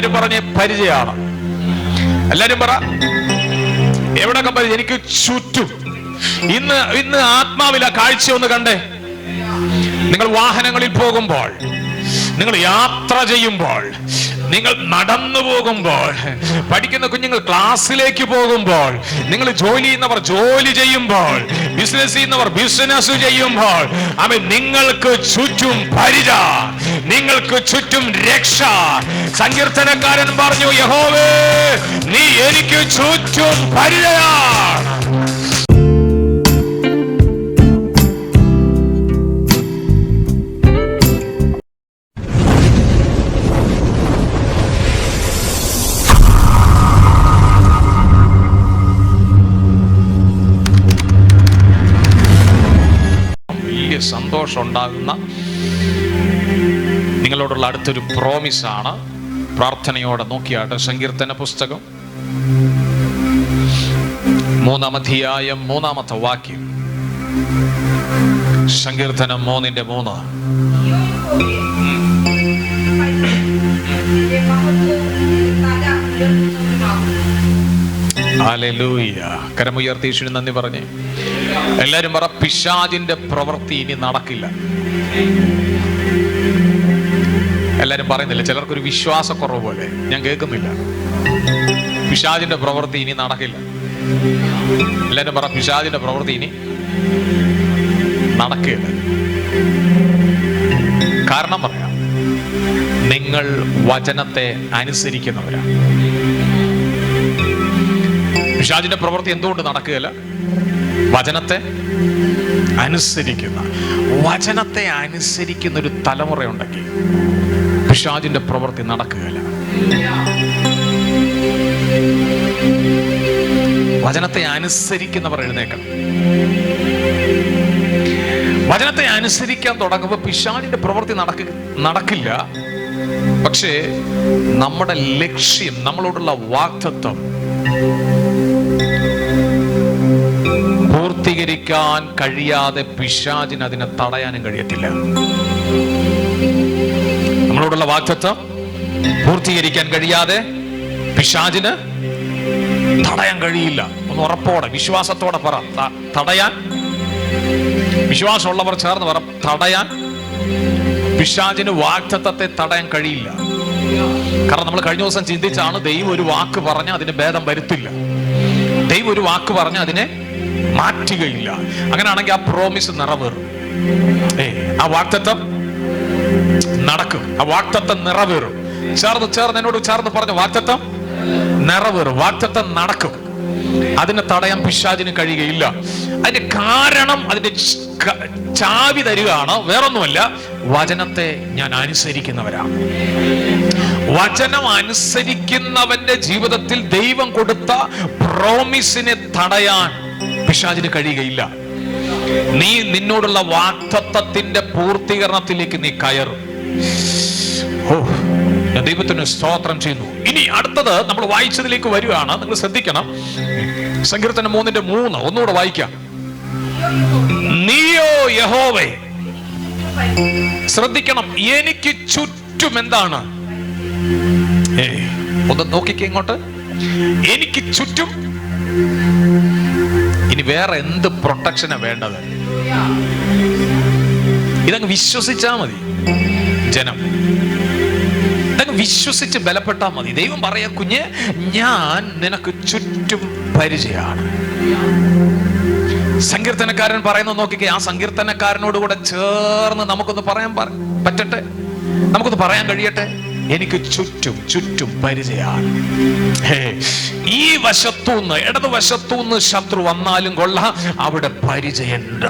എല്ലാരും പറഞ്ഞ് പരിചയമാണ്. എല്ലാരും പറ. എവിടൊക്കെ പരിചയം? എനിക്ക് ചുറ്റും. ഇന്ന് ഇന്ന് ആത്മാവില കാഴ്ച ഒന്ന് കണ്ടേ. നിങ്ങൾ വാഹനങ്ങളിൽ പോകുമ്പോൾ നിങ്ങൾ യാത്ര ചെയ്യുമ്പോൾ നിങ്ങൾ നടന്നു പോകുമ്പോൾ പഠിക്കുന്ന കുഞ്ഞുങ്ങൾ ക്ലാസ്സിലേക്ക് പോകുമ്പോൾ നിങ്ങൾ ജോലി ചെയ്യുന്നവർ ജോലി ചെയ്യുമ്പോൾ ബിസിനസ് ചെയ്യുന്നവർ ബിസിനസ് ചെയ്യുമ്പോൾ അവൻ നിങ്ങൾക്ക് ചുറ്റും പരിച നിങ്ങൾക്ക് ചുറ്റും രക്ഷ. സങ്കീർത്തനക്കാരൻ പറഞ്ഞു യഹോവേ നീ എനിക്ക് ചുറ്റും പരിചയാണ് സന്തോഷം ഉണ്ടാകുന്ന നിങ്ങളോടുള്ള അടുത്തൊരു പ്രോമിസാണ് പ്രാർത്ഥനയോടെ നോക്കിയാട്ട് സങ്കീർത്തന പുസ്തകം. മൂന്നാമധ്യായം മൂന്നാമത്തെ വാക്യം. സങ്കീർത്തനം മൂന്നിന്റെ മൂന്ന്. കരമുയർത്തി യേശുവിന് നന്ദി പറഞ്ഞേ. എല്ലാരും പറ പിശാജിന്റെ പ്രവൃത്തി ഇനി നടക്കില്ല. എല്ലാരും പറയുന്നില്ല ചിലർക്കൊരു വിശ്വാസക്കുറവ് പോലെ. ഞാൻ കേൾക്കുന്നില്ല. പിശാജിന്റെ പ്രവൃത്തി ഇനി നടക്കില്ല. എല്ലാരും പറ പിശാജിന്റെ പ്രവൃത്തി ഇനി നടക്കില്ല. കാരണം പറയാം നിങ്ങൾ വചനത്തെ അനുസരിക്കുന്നവരാണ്. പിശാജിന്റെ പ്രവൃത്തി എന്തുകൊണ്ട് നടക്കുകയില്ല? വചനത്തെ അനുസരിക്കുന്ന വചനത്തെ അനുസരിക്കുന്ന ഒരു തലമുറയുണ്ടെങ്കിൽ പിശാജിന്റെ പ്രവൃത്തി നടക്കുകയില്ല. വചനത്തെ അനുസരിക്കുന്നവർ എഴുന്നേക്കണം. വചനത്തെ അനുസരിക്കാൻ തുടങ്ങുമ്പോൾ പിശാലിന്റെ പ്രവൃത്തി നടക്ക നടക്കില്ല. പക്ഷേ നമ്മുടെ ലക്ഷ്യം നമ്മളോടുള്ള വാക്തത്വം പൂർത്തീകരിക്കാൻ കഴിയാതെ പിശാചിന് അതിനെ തടയാനും കഴിയത്തില്ല. നമ്മളോടുള്ള വാക്തത്വം പൂർത്തീകരിക്കാൻ കഴിയാതെ പിശാചിന് തടയാൻ കഴിയില്ല. ഒന്ന് ഉറപ്പോടെ വിശ്വാസത്തോടെ പറ. തടയാൻ വിശ്വാസമുള്ളവർ ചേർന്ന് പറ. തടയാൻ പിശാചിന് വാക്തത്വത്തെ തടയാൻ കഴിയില്ല. കാരണം നമ്മൾ കഴിഞ്ഞ ദിവസം ചിന്തിച്ചാണ് ദൈവം ഒരു വാക്ക് പറഞ്ഞ അതിന് ഭേദം വരുത്തില്ല. ദൈവം ഒരു വാക്ക് പറഞ്ഞ അതിനെ മാറ്റുകയില്ല. അങ്ങനെയാണെങ്കിൽ ആ പ്രോമിസ് നിറവേറും. ഏ ആ വാക്തത്വം നടക്കും. ആ വാക്തത്വം നിറവേറും. ചേർന്ന് ചേർന്ന് എന്നോട് ചേർന്ന് പറഞ്ഞു വാക്തത്വം നിറവേറും. വാക്തത്വം നടക്കും. അതിനെ തടയാൻ പിശാചിന് കഴിയുകയില്ല. അതിന്റെ കാരണം അതിന്റെ ചാവി തരികയാണ്. വേറൊന്നുമല്ല വചനത്തെ ഞാൻ അനുസരിക്കുന്നവരാണ് വചനം അനുസരിക്കുന്നവന്റെ ജീവിതത്തിൽ ദൈവം കൊടുത്ത പ്രോമിസിനെ തടയാൻ പിശാചിന് കഴിയുകയില്ല. നീ നിന്നോടുള്ള വാക്തത്വത്തിന്റെ പൂർത്തീകരണത്തിലേക്ക് നീ കയറും. ഞാൻ ദൈവത്തിന് സ്തോത്രം ചെയ്യുന്നു. ഇനി അടുത്തത് നമ്മൾ വായിച്ചതിലേക്ക് വരികയാണ്. നിങ്ങൾ ശ്രദ്ധിക്കണം. സങ്കീർത്തനം മൂന്നിന്റെ മൂന്ന്. ഒന്നുകൂടെ വായിക്കാം. നീയോ യഹോവേ ശ്രദ്ധിക്കണം. എനിക്ക് ചുറ്റും എന്താണ്? ഒന്ന് നോക്കിക്കേ ഇങ്ങോട്ട്. എനിക്ക് ചുറ്റും വേറെ എന്ത് പ്രൊട്ടക്ഷനാ വേണ്ടത്? ഇതങ്ങ് വിശ്വസിച്ചാ മതി ജനം. ഇതങ്ങ് വിശ്വസിച്ച് ബലപ്പെട്ടാ മതി. ദൈവം പറയാ കുഞ്ഞ് ഞാൻ നിനക്ക് ചുറ്റും പരിചയമാണ്. സങ്കീർത്തനക്കാരൻ പറയുന്നത് നോക്കിക്കേ ആ സങ്കീർത്തനക്കാരനോട് കൂടെ ചേർന്ന് നമുക്കൊന്ന് പറയാൻ പറ- പറ്റട്ടെ? നമുക്കൊന്ന് പറയാൻ കഴിയട്ടെ? എനിക്ക് ചുറ്റും ചുറ്റും പരിചയമാണ്. ഈ വശത്തുനിന്ന് ഇടത് വശത്തുനിന്ന് ശത്രു വന്നാലും കൊള്ളാം. അവിടെ പരിചയമുണ്ട്.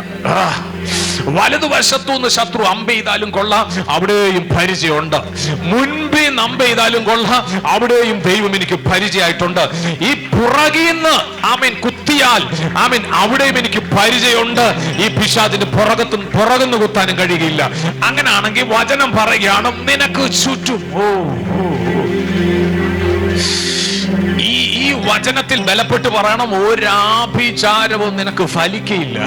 വലതുവശത്തുനിന്ന് ശത്രു അമ്പ ചെയ്താലും കൊള്ളാം. അവിടെയും പരിചയമുണ്ട്. മുൻപേ അമ്പ ചെയ്താലും കൊള്ളാം. അവിടെയും ദൈവം എനിക്ക് പരിചയമായിട്ടുണ്ട്. ഈ പുറകിൽ നിന്ന് ആമീൻ ആമേൻ കുത്തിയാൽ ആമിൻ അവിടെയും എനിക്ക് പരിചയമുണ്ട് ഈ പിശാദിന് പുറകത്തും പുറകുന്നു കുത്താനും കഴിയുകയില്ല അങ്ങനെയാണെങ്കിൽ വചനം പറയുകയാണ് നിനക്ക് ചുറ്റും. ഈ ഈ വചനത്തിൽ ബലപ്പെട്ട് പറയണം ഒരാഭിചാരവും നിനക്ക് ഫലിക്കയില്ല.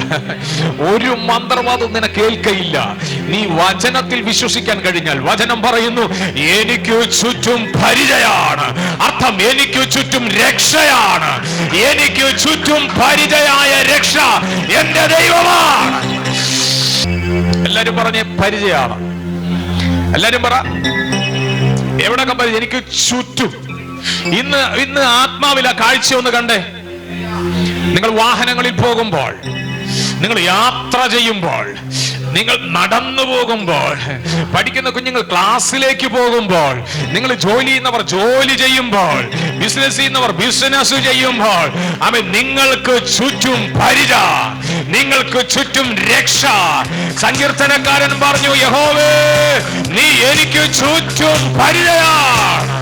ഒരു മന്ത്രവാദവും നിനക്ക് കേൾക്കയില്ല നീ വചനത്തിൽ വിശ്വസിക്കാൻ കഴിഞ്ഞാൽ വചനം പറയുന്നു എനിക്ക് ചുറ്റും പരിചയാണ്. അർത്ഥം എനിക്ക് ചുറ്റും രക്ഷയാണ്. എനിക്ക് ചുറ്റും പരിചയായ രക്ഷ എന്റെ ദൈവമാണ്. എല്ലാരും പറഞ്ഞേ പരിചയമാണ് എല്ലാരും പറ എവിടെ പരിചയം? എനിക്ക് ചുറ്റും. ഇന്ന് ഇന്ന് ആത്മാവില കാഴ്ച ഒന്ന് കണ്ടേ നിങ്ങൾ വാഹനങ്ങളിൽ പോകുമ്പോൾ നിങ്ങൾ യാത്ര ചെയ്യുമ്പോൾ നിങ്ങൾ നടന്നു പോകുമ്പോൾ പഠിക്കുന്ന കുഞ്ഞുങ്ങൾ ക്ലാസ്സിലേക്ക് പോകുമ്പോൾ നിങ്ങൾ ജോലി ചെയ്യുന്നവർ ജോലി ചെയ്യുമ്പോൾ ബിസിനസ് ചെയ്യുന്നവർ ബിസിനസ് ചെയ്യുമ്പോൾ അവ നിങ്ങൾക്ക് ചുറ്റും പരിച നിങ്ങൾക്ക് ചുറ്റും രക്ഷ സങ്കീർത്തനക്കാരൻ പറഞ്ഞു യഹോവേ നീ എനിക്ക് ചുറ്റും പരിചയാണ്.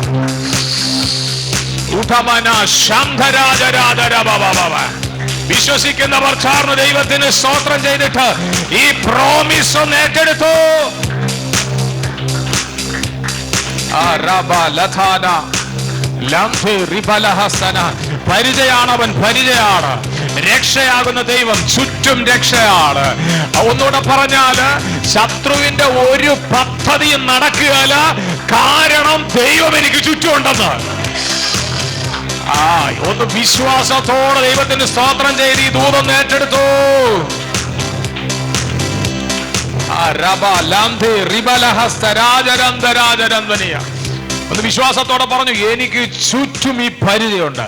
വിശ്വസിക്കുന്നവർ ചാർന്ന ദൈവത്തിന് സ്തോത്രം ചെയ്തിട്ട് ഈ പ്രോമിസ് ഒന്ന് ഏറ്റെടുത്തു. പരിചയാണവൻ പരിചയാണ്. രക്ഷയാകുന്ന ദൈവം ചുറ്റും രക്ഷയാണ്. ഒന്നുകൂടെ പറഞ്ഞാൽ ശത്രുവിന്റെ ഒരു പദ്ധതിയും നടക്കുകയല്ല. കാരണം ദൈവം എനിക്ക് ചുറ്റുമുണ്ടെന്ന്. ആ ഒന്ന് വിശ്വാസത്തോടെ ദൈവത്തിന്റെ സ്തോത്രം ചെയ്ത് ഈ ദൂതം ഏറ്റെടുത്തു. ഒന്ന് വിശ്വാസത്തോടെ പറഞ്ഞു എനിക്ക് ചുറ്റും ഈ പരിചയമുണ്ട്